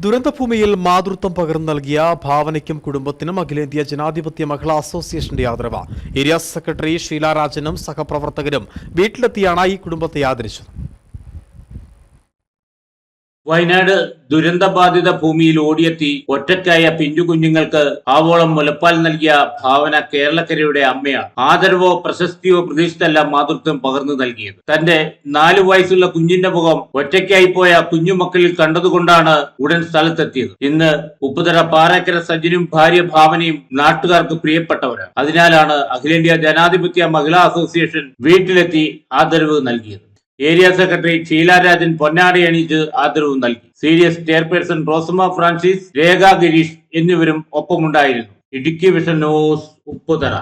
ദുരന്തഭൂമിയിൽ മാതൃത്വം പകർന്നു നൽകിയ ഭാവനയ്ക്കും കുടുംബത്തിനും അഖിലേന്ത്യാ ജനാധിപത്യ മഹിളാ അസോസിയേഷന്റെ ആദരവ്. ഏരിയ സെക്രട്ടറി ഷീലാരാജനും സഹപ്രവർത്തകരും വീട്ടിലെത്തിയാണ് ഈ കുടുംബത്തെ ആദരിച്ചത്. വയനാട് ദുരന്തബാധിത ഭൂമിയിൽ ഓടിയെത്തി ഒറ്റയ്ക്കായ പിഞ്ചു കുഞ്ഞുങ്ങൾക്ക് ആവോളം മുലപ്പാൽ നൽകിയ ഭാവന കേരളക്കരയുടെ അമ്മയാണ്. ആദരവോ പ്രശസ്തിയോ പ്രതീക്ഷിച്ചല്ല മാതൃത്വം പകർന്നു നൽകിയത്. തന്റെ നാലു വയസ്സുള്ള കുഞ്ഞിന്റെ മുഖം ഒറ്റയ്ക്കായി പോയ കുഞ്ഞുമക്കളിൽ കണ്ടതുകൊണ്ടാണ് ഉടൻ സ്ഥലത്തെത്തിയത്. ഇന്ന് ഉപ്പുതറ പാറക്കര സജ്ജനും ഭാര്യ ഭാവനയും നാട്ടുകാർക്ക് പ്രിയപ്പെട്ടവരാണ്. അതിനാലാണ് അഖിലേന്ത്യാ ജനാധിപത്യ മഹിളാ അസോസിയേഷൻ വീട്ടിലെത്തി ആദരവ് നൽകിയത്. ഏരിയ സെക്രട്ടറി ഷീലാരാജൻ പൊന്നാടി അണിയിച്ച് ആദരവ് നൽകി. Serious chairperson Rosamma Francis Rekha Girish എന്നിവരും ഒപ്പമുണ്ടായിരുന്നു. Idukki Vision News Upputhara.